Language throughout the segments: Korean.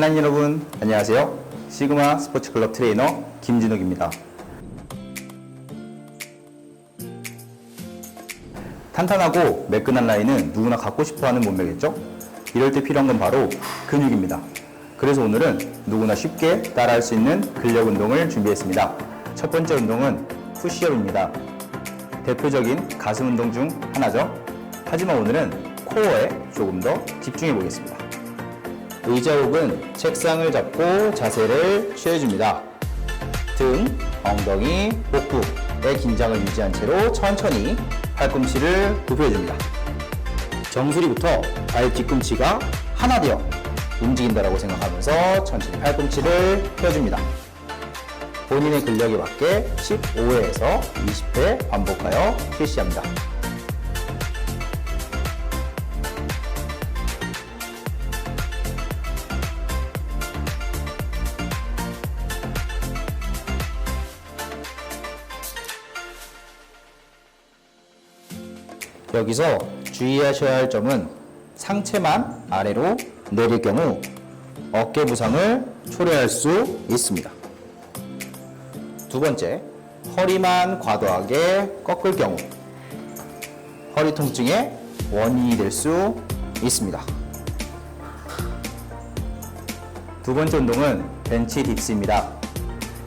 하나님 여러분 안녕하세요. 시그마 스포츠클럽 트레이너 김진욱입니다. 탄탄하고 매끈한 라인은 누구나 갖고 싶어하는 몸매겠죠? 이럴 때 필요한 건 바로 근육입니다. 그래서 오늘은 누구나 쉽게 따라할 수 있는 근력 운동을 준비했습니다. 첫 번째 운동은 푸시업입니다. 대표적인 가슴 운동 중 하나죠. 하지만 오늘은 코어에 조금 더 집중해 보겠습니다. 의자 혹은 책상을 잡고 자세를 취해줍니다. 등, 엉덩이, 복부의 긴장을 유지한 채로 천천히 팔꿈치를 굽혀줍니다. 정수리부터 발 뒤꿈치가 하나 되어 움직인다고 생각하면서 천천히 팔꿈치를 펴줍니다. 본인의 근력에 맞게 15회에서 20회 반복하여 실시합니다. 여기서 주의하셔야 할 점은 상체만 아래로 내릴 경우 어깨 부상을 초래할 수 있습니다. 두 번째, 허리만 과도하게 꺾을 경우 허리 통증의 원인이 될 수 있습니다. 두 번째 운동은 벤치 딥스입니다.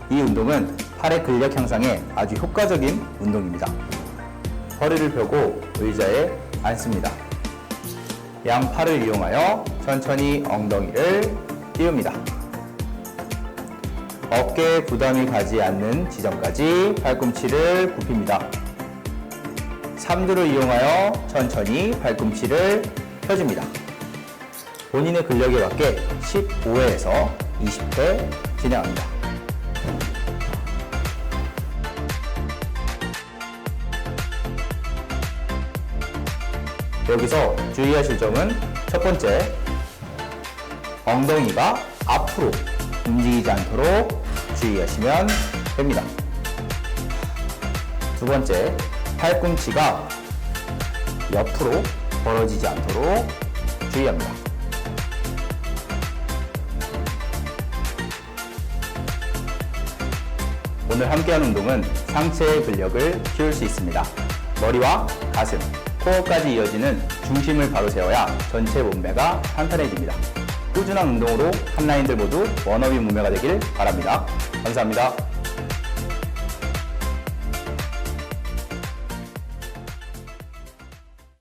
이 운동은 팔의 근력 향상에 아주 효과적인 운동입니다. 허리를 펴고 의자에 앉습니다. 양팔을 이용하여 천천히 엉덩이를 띄웁니다. 어깨에 부담이 가지 않는 지점까지 팔꿈치를 굽힙니다. 삼두를 이용하여 천천히 팔꿈치를 펴줍니다. 본인의 근력에 맞게 15회에서 20회 진행합니다. 여기서 주의하실 점은 첫 번째, 엉덩이가 앞으로 움직이지 않도록 주의하시면 됩니다. 두 번째, 팔꿈치가 옆으로 벌어지지 않도록 주의합니다. 오늘 함께한 운동은 상체의 근력을 키울 수 있습니다. 머리와 가슴, 코어까지 이어지는 중심을 바로 세워야 전체 몸매가 탄탄해집니다. 꾸준한 운동으로 한 라인들 모두 원어비 몸매가 되길 바랍니다. 감사합니다.